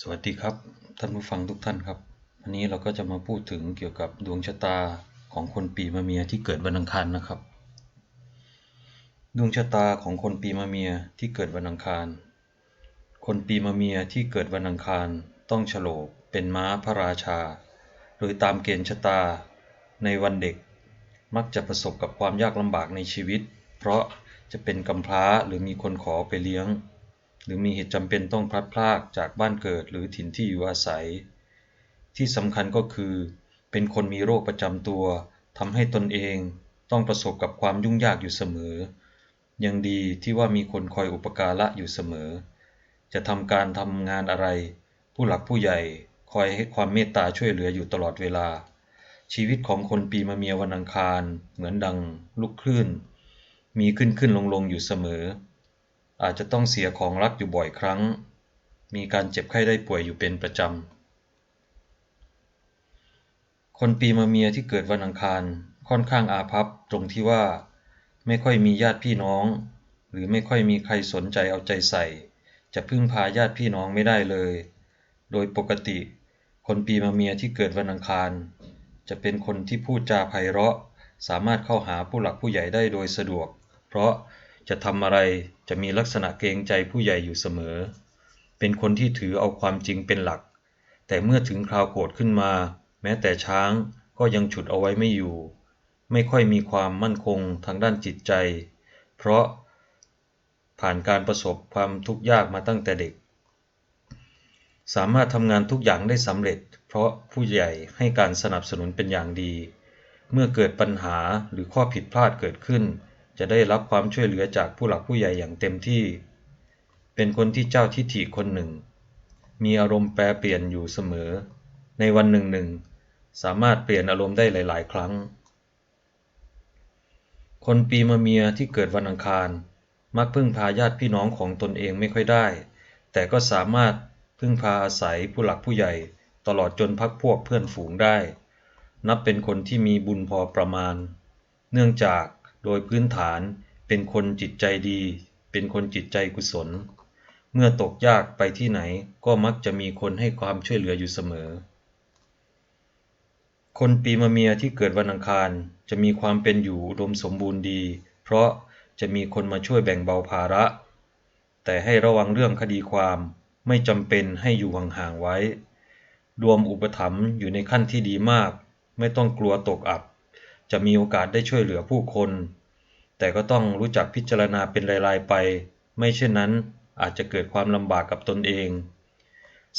สวัสดีครับท่านผู้ฟังทุกท่านครับ วันนี้เราก็จะมาพูดถึงเกี่ยวกับดวงชะตาของคนปีมะเมียที่เกิดวันอังคารนะครับ ดวงชะตาของคนปีมะเมียที่เกิดวันอังคาร คนปีมะเมียที่เกิดวันอังคารต้องฉลกเป็นม้าพระราชาโดยตามเกณฑ์ชะตาในวันเด็ก มักจะประสบกับความยากลำบากในชีวิต เพราะจะเป็นกำพร้าหรือมีคนขอไปเลี้ยง หรือมีเหตุจำเป็นต้องพลัดพรากจากบ้านเกิดหรือถิ่นที่อยู่อาศัย ที่สำคัญก็คือ เป็นคนมีโรคประจำตัวทำให้ตนเองต้องประสบกับความยุ่งยากอยู่เสมอ ยังดีที่ว่ามีคนคอยอุปการะอยู่เสมอ จะทำการทำงานอะไร ผู้หลักผู้ใหญ่คอยให้ความเมตตาช่วยเหลืออยู่ตลอดเวลา ชีวิตของคนปีมะเมียวันอังคาร เหมือนดัง ลูกคลื่น มีขึ้นขึ้นลงลงอยู่เสมอ อาจจะต้องเสียของรักอยู่บ่อยครั้ง มีการเจ็บไข้ได้ป่วยอยู่เป็นประจำ คนปีมะเมียที่เกิดวันอังคารค่อนข้างอาภัพตรงที่ว่าไม่ค่อยมีญาติพี่น้อง หรือไม่ค่อยมีใครสนใจเอาใจใส่ จะพึ่งพาญาติพี่น้องไม่ได้เลย โดยปกติ คนปีมะเมียที่เกิดวันอังคาร จะเป็นคนที่พูดจาไพเราะ สามารถเข้าหาผู้หลักผู้ใหญ่ได้โดยสะดวก เพราะ จะทำอะไรจะมีลักษณะเกรงใจผู้ใหญ่อยู่เสมอ เป็นคนที่ถือเอาความจริงเป็นหลัก แต่เมื่อถึงคราวโกรธขึ้นมา แม้แต่ช้างก็ยังฉุดเอาไว้ไม่อยู่ ไม่ค่อยมีความมั่นคงทางด้านจิตใจ เพราะผ่านการประสบความทุกข์ยากมาตั้งแต่เด็ก สามารถทำงานทุกอย่างได้สำเร็จ เพราะผู้ใหญ่ให้การสนับสนุนเป็นอย่างดี เมื่อเกิดปัญหาหรือข้อผิดพลาดเกิดขึ้น จะได้รับความช่วยเหลือจากผู้หลักผู้ใหญ่อย่างเต็มที่ เป็นคนที่เจ้าทิฐิคนหนึ่ง มีอารมณ์แปรเปลี่ยนอยู่เสมอ ในวันหนึ่งหนึ่งสามารถเปลี่ยนอารมณ์ได้หลาย ๆ ครั้ง คนปีมะเมียที่เกิดวันอังคาร มักพึ่งพาญาติพี่น้องของตนเองไม่ค่อยได้ แต่ก็สามารถพึ่งพาอาศัยผู้หลักผู้ใหญ่ตลอดจนพักพวกเพื่อนฝูงได้ นับเป็นคนที่มีบุญพอประมาณ เนื่องจาก โดยพื้นฐานเป็นคนจิตใจดี เป็นคนจิตใจกุศล เมื่อตกยากไปที่ไหนก็มักจะมีคนให้ความช่วยเหลืออยู่เสมอ คนปีมะเมียที่เกิดวันอังคารจะมีความเป็นอยู่อุดมสมบูรณ์ดี เพราะจะมีคนมาช่วยแบ่งเบาภาระ แต่ให้ระวังเรื่องคดีความไม่จำเป็นให้อยู่ห่างๆไว้ รวมอุปถัมภ์อยู่ในขั้นที่ดีมาก ไม่ต้องกลัวตกอับ จะมีโอกาสได้ช่วยเหลือผู้คน แต่ก็ต้องรู้จักพิจารณาเป็นรายๆไป ไม่เช่นนั้นอาจจะเกิดความลำบากกับตนเอง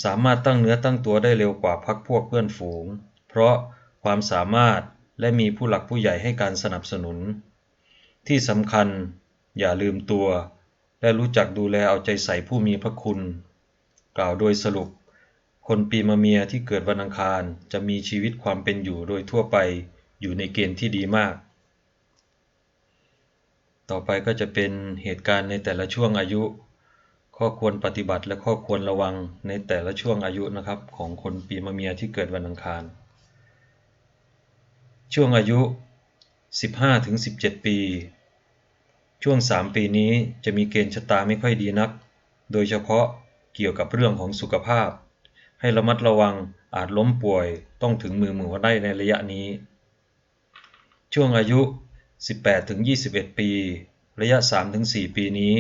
สามารถตั้งเนื้อตั้งตัวได้เร็วกว่าพักพวกเพื่อนฝูง เพราะความสามารถและมีผู้หลักผู้ใหญ่ให้การสนับสนุน ที่สำคัญอย่าลืมตัว และรู้จักดูแลเอาใจใส่ผู้มีพระคุณ กล่าวโดยสรุป คนปีมะเมียที่เกิดวันอังคารจะมีชีวิตความเป็นอยู่โดยทั่วไป อยู่ในเกณฑ์ที่ดีมาก ต่อไปก็จะเป็นเหตุการณ์ในแต่ละช่วงอายุ ข้อควรปฏิบัติและข้อควรระวังในแต่ละช่วงอายุนะครับ ของคนปีมะเมียที่เกิดวันอังคาร ช่วงอายุ 15-17 ปี ช่วง 3 ปีนี้จะมีเกณฑ์ชะตาไม่ค่อยดีนัก โดยเฉพาะเกี่ยวกับเรื่องของสุขภาพ ให้ระมัดระวังอาจล้มป่วยต้องถึงมือหมอได้ในระยะนี้ ช่วงอายุ 18-21 ปี ระยะ 3-4 ปีนี้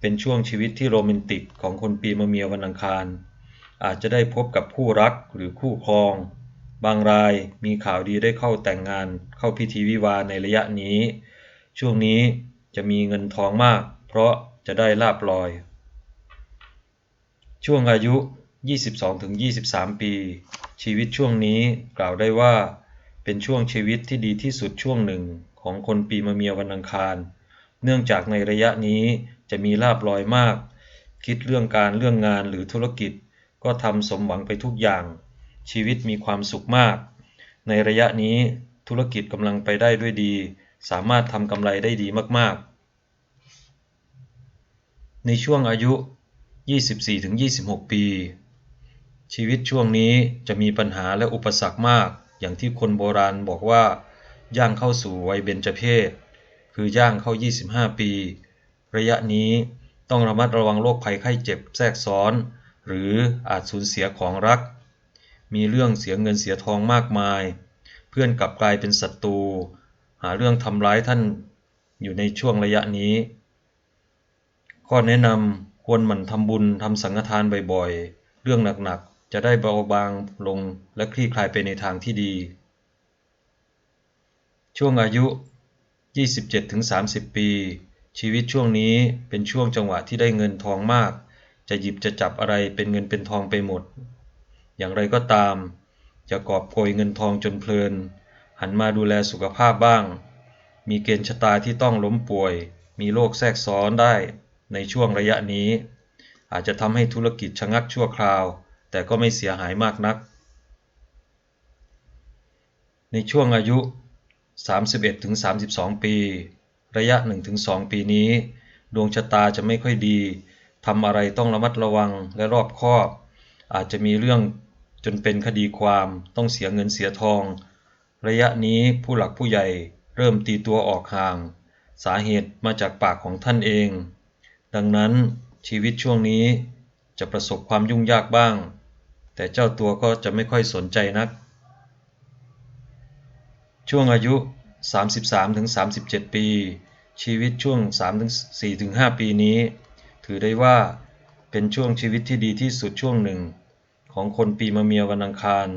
เป็นช่วงชีวิตที่โรแมนติกของคนปีมะเมียวันอังคาร อาจจะได้พบกับคู่รักหรือคู่ครอง บางรายมีข่าวดีได้เข้าแต่งงาน เข้าพิธีวิวาในระยะนี้ ช่วงนี้จะมีเงินทองมาก เพราะจะได้ลาบลอย ช่วงอายุ 22-23 ปี ชีวิตช่วงนี้กล่าวได้ว่า เป็นช่วงชีวิตที่ดีที่สุดช่วงหนึ่งของคนปีมะเมียวันอังคาร เนื่องจากในระยะนี้จะมีลาบลอยมาก คิดเรื่องการเรื่องงานหรือธุรกิจ ก็ทำสมหวังไปทุกอย่าง ชีวิตมีความสุขมาก ในระยะนี้ธุรกิจกำลังไปได้ด้วยดี สามารถทำกำไรได้ดีมากๆ ในช่วงอายุ 24-26 ปี ชีวิตช่วงนี้จะมีปัญหาและอุปสรรคมาก อย่างที่คนโบราณบอกว่า ย่างเข้าสู่วัยเบญจเพศ คือย่างเข้า 25 ปี ระยะนี้ต้องระมัดระวังโรคภัยไข้เจ็บแทรกซ้อน หรืออาจสูญเสียของรัก มีเรื่องเสียเงินเสียทองมากมาย เพื่อนกลับกลายเป็นศัตรูหาเรื่องทำร้ายท่านอยู่ในช่วงระยะนี้ ข้อแนะนำควรหมั่นทำบุญทำสังฆทานบ่อยๆ เรื่องหนักๆ จะได้เบาบางลงและคลี่คลายไปในทางที่ดี ช่วงอายุ 27-30 ปี ชีวิตช่วงนี้เป็นช่วงจังหวะที่ได้เงินทองมาก จะหยิบจะจับอะไรเป็นเงินเป็นทองไปหมด อย่างไรก็ตามอย่ากอบโกยเงินทองจนเพลิน หันมาดูแลสุขภาพบ้าง มีเกณฑ์ชะตาที่ต้องล้มป่วย มีโรคแทรกซ้อนได้ในช่วงระยะนี้ อาจจะทำให้ธุรกิจชะงักชั่วคราว แต่ก็ไม่เสียหายมากนัก ในช่วงอายุ 31-32 ปี ระยะ 1-2 ปีนี้ ดวงชะตาจะไม่ค่อยดีทำอะไรต้องระมัดระวังและรอบคอบ อาจจะมีเรื่องจนเป็นคดีความต้องเสียเงินเสียทอง ระยะนี้ผู้หลักผู้ใหญ่เริ่มตีตัวออกห่าง สาเหตุมาจากปากของท่านเอง ดังนั้นชีวิตช่วงนี้จะประสบความยุ่งยากบ้าง แต่เจ้าตัวก็จะไม่ค่อยสนใจนัก ช่วงอายุ 33-37 ปี ชีวิตช่วง 3-4-5 ปีนี้ ถือได้ว่าเป็นช่วงชีวิตที่ดีที่สุดช่วงหนึ่ง ของคนปีมะเมียวันอังคาร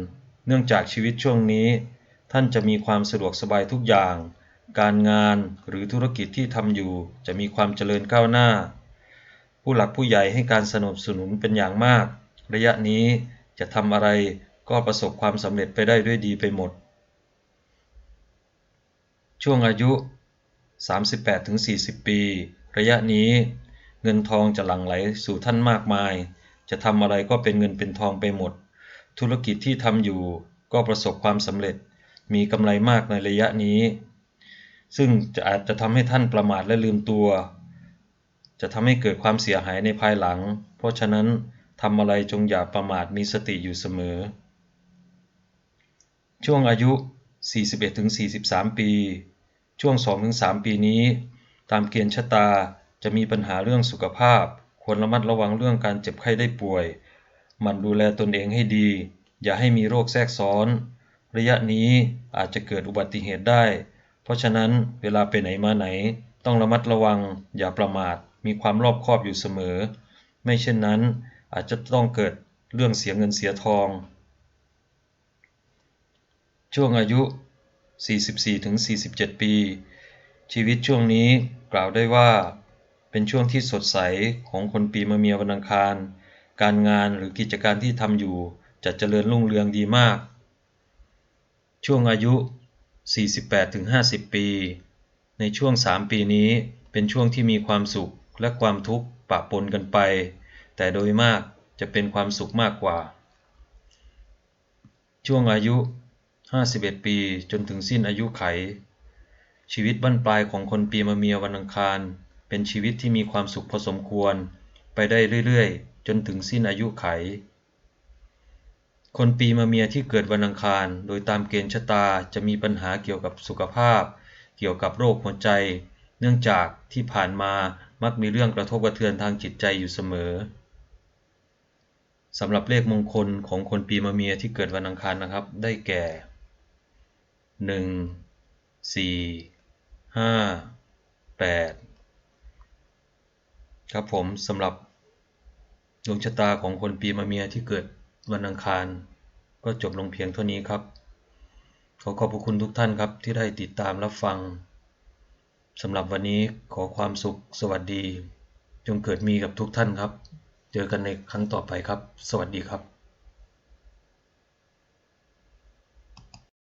เนื่องจากชีวิตช่วงนี้ ท่านจะมีความสะดวกสบายทุกอย่าง การงานหรือธุรกิจที่ทำอยู่จะมีความเจริญก้าวหน้า ผู้หลักผู้ใหญ่ให้การสนับสนุนเป็นอย่างมาก ระยะนี้ จะทำอะไรก็ประสบความสำเร็จไปได้ด้วยดีไปหมด ช่วงอายุ 38-40 ปี ระยะนี้ เงินทองจะหลั่งไหลสู่ท่านมากมาย จะทำอะไรก็เป็นเงินเป็นทองไปหมด ธุรกิจที่ทำอยู่ก็ประสบความสำเร็จ มีกำไรมากในระยะนี้ ซึ่งจะอาจจะทำให้ท่านประมาทและลืมตัว จะทำให้เกิดความเสียหายในภายหลัง เพราะฉะนั้น ทำอะไรจงอย่าประมาทมีสติอยู่เสมอ ช่วงอายุ 41-43 ปี ช่วง 2-3 ปีนี้ ตามเกณฑ์ชะตาจะมีปัญหาเรื่องสุขภาพ ควรระมัดระวังเรื่องการเจ็บไข้ได้ป่วย มันดูแลตนเองให้ดี อย่าให้มีโรคแทรกซ้อน ระยะนี้อาจจะเกิดอุบัติเหตุได้ เพราะฉะนั้นเวลาไปไหนมาไหน ต้องระมัดระวัง อย่าประมาท มีความรอบคอบอยู่เสมอ ไม่เช่นนั้น อาจจะต้องเกิดเรื่องเสียเงินเสียทอง ช่วงอายุ 44-47 ปี ชีวิตช่วงนี้กล่าวได้ว่า เป็นช่วงที่สดใสของคนปีมะเมียวันอังคาร การงานหรือกิจการที่ทำอยู่จะเจริญรุ่งเรืองดีมาก ช่วงอายุ 48-50 ปี ในช่วง 3 ปีนี้เป็นช่วงที่มีความสุขและความทุกข์ปะปนกันไป แต่โดยมากจะเป็นความสุขมากกว่า ช่วงอายุ 51 ปีจนถึงสิ้นอายุไข ชีวิตบั้นปลายของคนปีมะเมียวันอังคาร เป็นชีวิตที่มีความสุขพอสมควร ไปได้เรื่อยๆ จนถึงสิ้นอายุไข คนปีมะเมียที่เกิดวันอังคาร โดยตามเกณฑ์ชะตาจะมีปัญหาเกี่ยวกับสุขภาพ เกี่ยวกับโรคหัวใจ เนื่องจากที่ผ่านมามักมีเรื่องกระทบกระเทือนทางจิตใจอยู่เสมอ สำหรับเลขมงคลของคนปีมะเมียที่เกิดวันอังคารนะครับ ได้แก่หนึ่งสี่ห้าแปดครับผมสำหรับดวงชะตาของคนปีมะเมียที่เกิดวันอังคาร ก็จบลงเพียงเท่านี้ครับ ขอขอบพระคุณทุกท่านครับที่ได้ติดตามรับฟังสำหรับวันนี้ขอความสุขสวัสดี จงเกิดมีกับทุกท่านครับ เจอกันในครั้งต่อไปครับ สวัสดีครับ